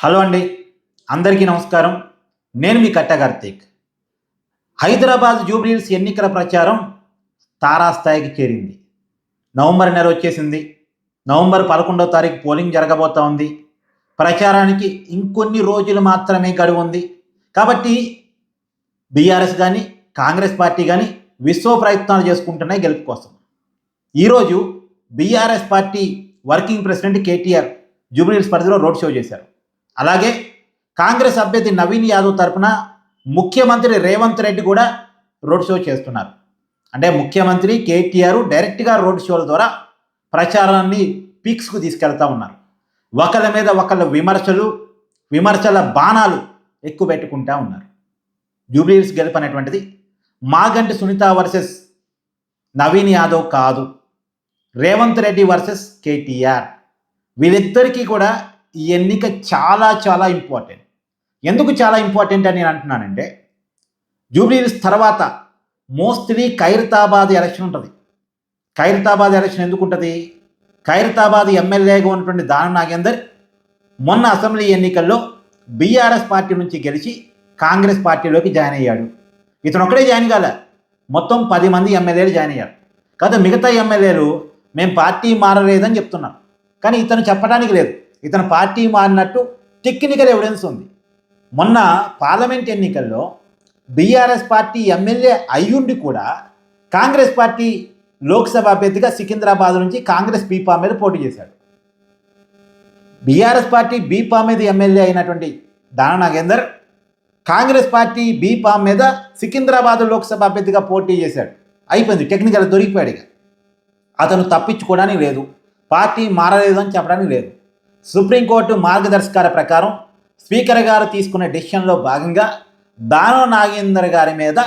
Hello అండి. అందరికీ నమస్కారం. నేను మీ కట్ట కార్తీక్. హైదరాబాద్ జూబ్లీహిల్స్ ఎన్నికల ప్రచారం తారాస్థాయికి చేరింది. నవంబర్ నెల వచ్చేసింది. నవంబర్ పదకొండవ తారీఖు పోలింగ్ జరగబోతా ఉంది. ప్రచారానికి ఇంకొన్ని రోజులు మాత్రమే గడువు ఉంది. కాబట్టి బీఆర్ఎస్ కానీ కాంగ్రెస్ పార్టీ కానీ విశ్వ ప్రయత్నాలు చేసుకుంటున్నాయి గెలుపు కోసం. ఈరోజు BRS party working president KTR Jubilee Hills పరిధిలో రోడ్ షో చేశారు. అలాగే కాంగ్రెస్ అభ్యర్థి నవీన్ యాదవ్ తరపున ముఖ్యమంత్రి రేవంత్ రెడ్డి కూడా రోడ్ షో చేస్తున్నారు. అంటే ముఖ్యమంత్రి కేటీఆర్ డైరెక్ట్గా రోడ్ షోల ద్వారా ప్రచారాన్ని పీక్స్కు తీసుకెళ్తా ఉన్నారు. ఒకళ్ళ మీద ఒకళ్ళ విమర్శలు విమర్శల బాణాలు ఎక్కువ పెట్టుకుంటా ఉన్నారు. జూబ్లీహిల్స్ గెలుపు అనేటువంటిది మాగంటి సునీత వర్సెస్ నవీన్ యాదవ్ కాదు రేవంత్ రెడ్డి వర్సెస్ కేటీఆర్. వీళ్ళిద్దరికీ కూడా ఈ ఎన్నిక చాలా చాలా ఇంపార్టెంట్ ఎందుకు చాలా ఇంపార్టెంట్ అని నేను అంటున్నానంటే జూబ్లీహిల్స్ తర్వాత మోస్ట్లీ ఖైరతాబాద్ ఎలక్షన్ ఉంటుంది. ఖైరతాబాద్ ఎలక్షన్ ఎందుకు ఉంటుంది? ఖైరతాబాద్ ఎమ్మెల్యేగా ఉన్నటువంటి దాన నాగేందర్ మొన్న అసెంబ్లీ ఎన్నికల్లో బీఆర్ఎస్ పార్టీ నుంచి గెలిచి కాంగ్రెస్ పార్టీలోకి జాయిన్ అయ్యాడు. ఇతను ఒక్కడే జాయిన్ కాలే మొత్తం పది మంది ఎమ్మెల్యేలు జాయిన్ అయ్యారు. కాదు మిగతా ఎమ్మెల్యేలు మేము పార్టీ మారలేదని చెప్తున్నాం కానీ ఇతను చెప్పడానికి లేదు. ఇతను పార్టీ మారినట్టు టెక్నికల్ ఎవిడెన్స్ ఉంది. మొన్న పార్లమెంట్ ఎన్నికల్లో బీఆర్ఎస్ పార్టీ ఎమ్మెల్యే అయ్యుండి కూడా కాంగ్రెస్ పార్టీ లోక్సభ అభ్యర్థిగా సికింద్రాబాద్ నుంచి కాంగ్రెస్ బీపా మీద పోటీ చేశాడు. బీఆర్ఎస్ పార్టీ బీపా మీద ఎమ్మెల్యే అయినటువంటి దాన నాగేందర్ కాంగ్రెస్ పార్టీ బీపా మీద సికింద్రాబాద్ లోక్సభ అభ్యర్థిగా పోటీ చేశాడు. అయిపోయింది టెక్నికల్ దొరికిపోయాడు ఇక. అతను తప్పించుకోవడానికి లేదు పార్టీ మారలేదు అని చెప్పడానికి లేదు. సుప్రీంకోర్టు మార్గదర్శకాల ప్రకారం స్పీకర్ గారు తీసుకున్న డిసిషన్లో భాగంగా దానవ నాగేందర్ గారి మీద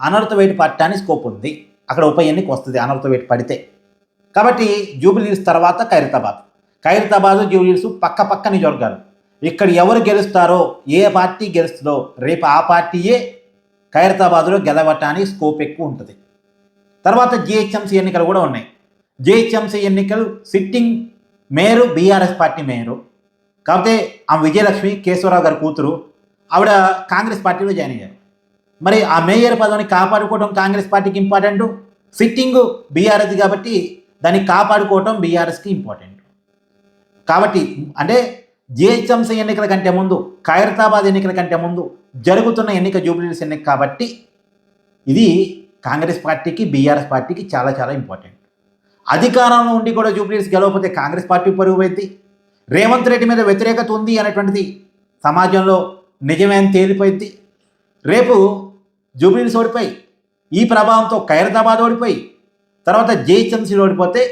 అనర్థ వేటు పట్టడానికి స్కోప్ ఉంది. అక్కడ ఉప ఎన్నిక వస్తుంది అనర్థ వేటు పడితే. కాబట్టి జూబిలీస్ తర్వాత ఖైరతాబాద్. ఖైరతాబాద్ జూబిలీస్ పక్క పక్క నిజవర్గాలు ఇక్కడ ఎవరు గెలుస్తారో ఏ పార్టీ గెలుస్తుందో రేపు ఆ పార్టీయే ఖైరతాబాద్లో గెలవటానికి స్కోప్ ఎక్కువ ఉంటుంది. తర్వాత జిహెచ్ఎంసీ ఎన్నికలు కూడా ఉన్నాయి. జిహెచ్ఎంసీ ఎన్నికలు sitting mayor BRS party mayor కాకపోతే ఆమె విజయలక్ష్మి కేశవరావు గారి కూతురు ఆవిడ కాంగ్రెస్ పార్టీలో జాయిన్ అయ్యారు. మరి ఆ మేయర్ పదవిని కాపాడుకోవడం కాంగ్రెస్ పార్టీకి ఇంపార్టెంట్ సిట్టింగ్ బీఆర్ఎస్ కాబట్టి దాన్ని కాపాడుకోవటం బీఆర్ఎస్కి ఇంపార్టెంట్ కాబట్టి అంటే జిహెచ్ఎంసీ ఎన్నికల కంటే ముందు ఖైరతాబాద్ ఎన్నికల కంటే ముందు జరుగుతున్న ఎన్నిక జూబ్లీస్ ఎన్నిక కాబట్టి ఇది కాంగ్రెస్ పార్టీకి బీఆర్ఎస్ పార్టీకి చాలా చాలా ఇంపార్టెంట్ అధికారంలో ఉండి కూడా జూబ్లీస్ గెలవకపోతే కాంగ్రెస్ పార్టీ పరుగుపోయింది రేవంత్ రెడ్డి మీద వ్యతిరేకత ఉంది అనేటువంటిది సమాజంలో నిజమే అని తేలిపోయింది రేపు జూబ్లీస్ ఓడిపోయి ఈ ప్రభావంతో ఖైరతాబాద్ ఓడిపోయి తర్వాత జేహెచ్ఎంసీలో ఓడిపోతే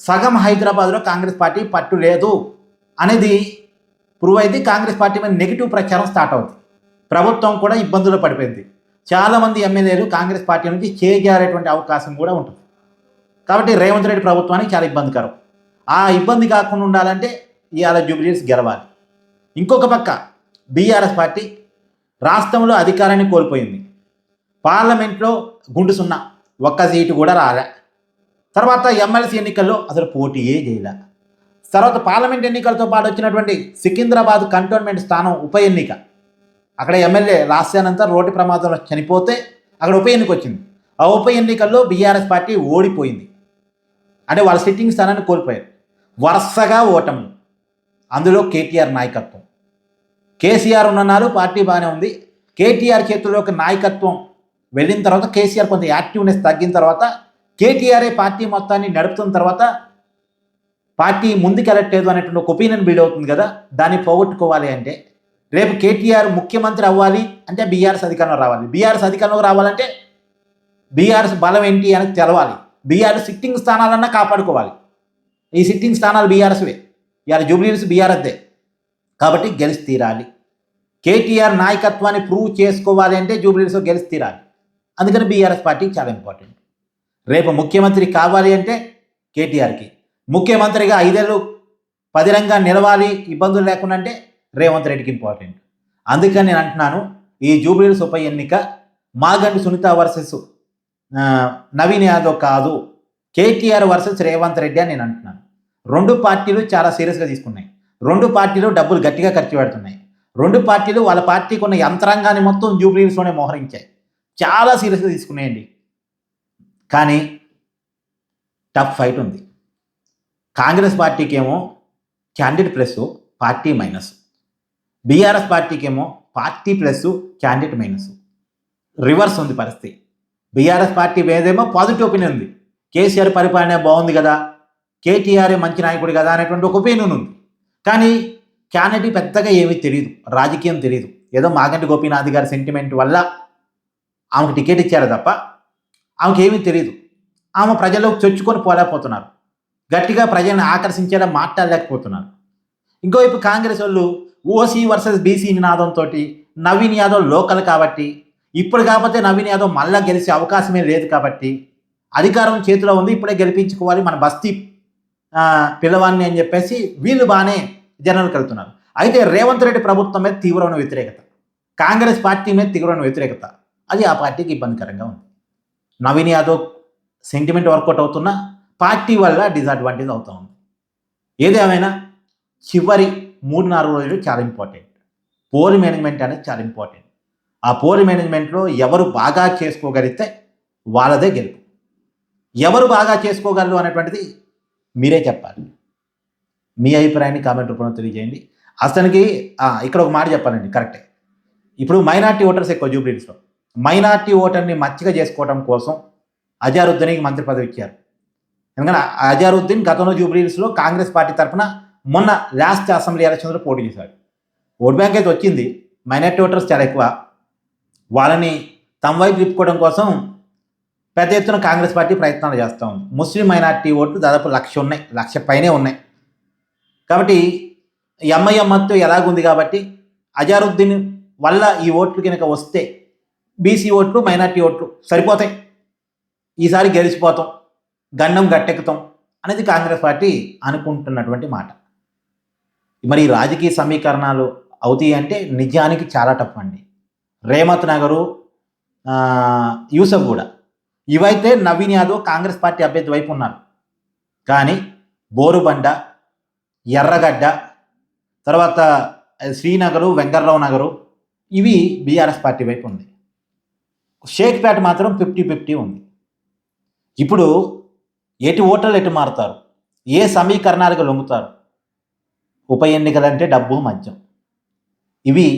సగం హైదరాబాద్లో కాంగ్రెస్ పార్టీ పట్టు లేదు అనేది ప్రూవ్ అయింది కాంగ్రెస్ పార్టీ మీద నెగిటివ్ ప్రచారం స్టార్ట్ అవుతుంది ప్రభుత్వం కూడా ఇబ్బందులు పడిపోయింది. చాలామంది ఎమ్మెల్యేలు కాంగ్రెస్ పార్టీ నుంచి చేజారేటువంటి అవకాశం కూడా ఉంటుంది. కాబట్టి రేవంత్ రెడ్డి ప్రభుత్వానికి చాలా ఇబ్బందికరం. ఆ ఇబ్బంది కాకుండా ఉండాలంటే ఇవాళ జూబ్లీస్ గెలవాలి. ఇంకొక పక్క బీఆర్ఎస్ పార్టీ రాష్ట్రంలో అధికారాన్ని కోల్పోయింది. పార్లమెంట్లో గుండు సున్నా ఒక్క సీటు కూడా రాలే. తర్వాత ఎమ్మెల్సీ ఎన్నికల్లో అసలు పోటీయే చేయలే. తర్వాత పార్లమెంట్ ఎన్నికలతో పాటు వచ్చినటువంటి సికింద్రాబాద్ కంటోన్మెంట్ స్థానం ఉప ఎన్నిక. అక్కడ ఎమ్మెల్యే లాస్యానంతా రోడ్డు ప్రమాదంలో చనిపోతే అక్కడ ఉప ఎన్నిక వచ్చింది. ఆ ఉప ఎన్నికల్లో బీఆర్ఎస్ పార్టీ ఓడిపోయింది. అంటే వాళ్ళ సిట్టింగ్ స్థానాన్ని కోల్పోయారు. వరుసగా ఓటములు అందులో కేటీఆర్ నాయకత్వం. కేసీఆర్ ఉన్ననాలు పార్టీ బాగానే ఉంది. కేటీఆర్ చేతుల్లోకి నాయకత్వం వెళ్ళిన తర్వాత కేసీఆర్ కొంత యాక్టివ్నెస్ తగ్గిన తర్వాత కేటీఆర్ఏ పార్టీ మొత్తాన్ని నడుపుతున్న తర్వాత పార్టీ ముందుకెళ్ళట్లేదు అనేటువంటి ఒక ఒపీనియన్ బిల్డ్ అవుతుంది కదా దాన్ని పోగొట్టుకోవాలి అంటే రేపు కేటీఆర్ ముఖ్యమంత్రి అవ్వాలి అంటే బీఆర్ఎస్ అధికారంలో రావాలి. బీఆర్ఎస్ అధికారంలో రావాలంటే బీఆర్ఎస్ బలం ఏంటి అని తెలవాలి. బీఆర్ఎస్ సిట్టింగ్ స్థానాలన్నా కాపాడుకోవాలి. ఈ సిట్టింగ్ స్థానాలు బీఆర్ఎస్వే. ఇవాళ జూబ్లీస్ బీఆర్ఎస్దే. కాబట్టి గెలిచి తీరాలి కేటీఆర్ నాయకత్వాన్ని ప్రూవ్ చేసుకోవాలి అంటే జూబ్లీస్లో గెలిచి తీరాలి అందుకని బీఆర్ఎస్ పార్టీకి చాలా ఇంపార్టెంట్. రేపు ముఖ్యమంత్రి కావాలి అంటే కేటీఆర్కి. ముఖ్యమంత్రిగా ఐదేళ్ళు పదిరంగా నిలవాలి ఇబ్బందులు లేకుండా అంటే రేవంత్ రెడ్డికి ఇంపార్టెంట్. అందుకని నేను అంటున్నాను ఈ జూబ్లీస్ ఉప ఎన్నిక మాగండి సునీత వర్సెస్ నవీన్ యాదవ్ కాదు. కేటీఆర్ వర్సెస్ రేవంత్ రెడ్డి అని నేను అంటున్నాను. రెండు పార్టీలు చాలా సీరియస్గా తీసుకున్నాయి. రెండు పార్టీలు డబ్బులు గట్టిగా ఖర్చు పెడుతున్నాయి. రెండు పార్టీలు వాళ్ళ పార్టీకి ఉన్న యంత్రాంగాన్ని మొత్తం జూబ్లీస్లోనే మోహరించాయి. చాలా సీరియస్గా తీసుకున్నాయండి. కానీ టఫ్ ఫైట్ ఉంది. కాంగ్రెస్ పార్టీకి ఏమో candidate plus party minus. BRS పార్టీకి ఏమో party plus candidate minus. Reverse ఉంది పరిస్థితి. బీఆర్ఎస్ పార్టీ ఏదేమో పాజిటివ్ ఒపీనియన్ ఉంది. కేసీఆర్ పరిపాలన బాగుంది కదా కేటీఆర్ మంచి నాయకుడు కదా అనేటువంటి ఒక ఒపీనియన్ ఉంది. కానీ క్యాండిడేట్ పెద్దగా ఏమీ తెలియదు రాజకీయం తెలియదు ఏదో మాగంటి గోపీనాథ్ గారి సెంటిమెంట్ వల్ల ఆమెకు టికెట్ ఇచ్చారు తప్ప ఆమెకి ఏమీ తెలియదు ఆమె ప్రజలకు చొచ్చుకొని పోలేకపోతున్నారు. గట్టిగా ప్రజల్ని ఆకర్షించేలా మాట్లాడలేకపోతున్నారు. ఇంకోవైపు కాంగ్రెస్ వాళ్ళు ఓసీ వర్సెస్ బీసీ నినాదంతో నవీన్ యాదవ్ లోకల్ కాబట్టి ఇప్పుడు కాకపోతే నవీన్ యాదవ్ మళ్ళా గెలిచే అవకాశమే లేదు కాబట్టి అధికారం చేతిలో ఉంది ఇప్పుడే గెలిపించుకోవాలి మన బస్తీ ఆ, పిల్లవాడిని అని చెప్పేసి వీళ్ళు బాగానే జనాలకు వెళ్తున్నారు. అయితే రేవంత్ రెడ్డి ప్రభుత్వం మీద తీవ్రమైన వ్యతిరేకత. కాంగ్రెస్ పార్టీ మీద తీవ్రమైన వ్యతిరేకత. అది ఆ పార్టీకి ఇబ్బందికరంగా ఉంది. నవీన్ యాదవ్ సెంటిమెంట్ వర్కౌట్ అవుతున్నా పార్టీ వల్ల డిసడ్వాంటేజ్ అవుతూ ఉంది. ఏదేమైనా చివరి మూడు నాలుగు రోజులు చాలా ఇంపార్టెంట్ పోల్ మేనేజ్మెంట్ అనేది చాలా ఇంపార్టెంట్ ఆ పోర్ మేనేజ్మెంట్లో ఎవరు బాగా చేసుకోగలిగితే వాళ్ళదే గెలుపు. ఎవరు బాగా చేసుకోగలరు అనేటువంటిది మీరే చెప్పాలి. మీ అభిప్రాయాన్ని కామెంట్ రూపంలో తెలియజేయండి. అతనికి ఇక్కడ ఒక మాట చెప్పాలండి కరెక్టే. ఇప్పుడు మైనార్టీ ఓటర్స్ ఎక్కువ జూబ్లీస్లో మైనార్టీ ఓటర్ని మచ్చిక చేసుకోవడం కోసం అజారుద్దీన్కి మంత్రి పదవి ఇచ్చారు. ఎందుకంటే అజారుద్దీన్ గతంలో జూబ్లీస్లో కాంగ్రెస్ పార్టీ తరఫున మొన్న లాస్ట్ అసెంబ్లీ ఎలక్షన్స్లో పోటీ చేశాడు. ఓట్ బ్యాంక్ అయితే వచ్చింది. మైనార్టీ ఓటర్స్ చాలా ఎక్కువ. వాళ్ళని తమ వైపు తిప్పుకోవడం కోసం పెద్ద ఎత్తున కాంగ్రెస్ పార్టీ ప్రయత్నాలు చేస్తూ ఉంది. ముస్లిం మైనార్టీ ఓట్లు దాదాపు లక్ష ఉన్నాయి. లక్ష పైనే ఉన్నాయి. కాబట్టి ఎంఐఎం ఎలాగుంది కాబట్టి అజారుద్దీన్ వల్ల ఈ ఓట్లు కనుక వస్తే బీసీ ఓట్లు మైనార్టీ ఓట్లు సరిపోతాయి. ఈసారి గెలిచిపోతాం. గండం గట్టెక్కుతాం అనేది కాంగ్రెస్ పార్టీ అనుకుంటున్నటువంటి మాట. మరి ఈ రాజకీయ సమీకరణాలు అవుతాయి అంటే నిజానికి చాలా టఫ్ అండి రేమత్ నగరు యూసఫ్ కూడా ఇవైతే నవీన్ యాదవ్ కాంగ్రెస్ పార్టీ అభ్యర్థి వైపు ఉన్నారు. కానీ బోరుబండ ఎర్రగడ్డ తర్వాత శ్రీనగరు వెంకర్రావు నగరు ఇవి బీఆర్ఎస్ పార్టీ వైపు ఉంది. షేక్పేట మాత్రం ఫిఫ్టీ ఫిఫ్టీ ఉంది. ఇప్పుడు ఎటు ఓటర్లు ఎటు మారుతారు? ఏ సమీకరణాలకు లొంగుతారు? ఉప ఎన్నికలంటే డబ్బు మద్యం. ఇవి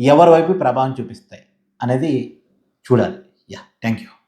ఎవరి వైపు ప్రభావం చూపిస్తాయి అనేది చూడాలి. Yeah thank you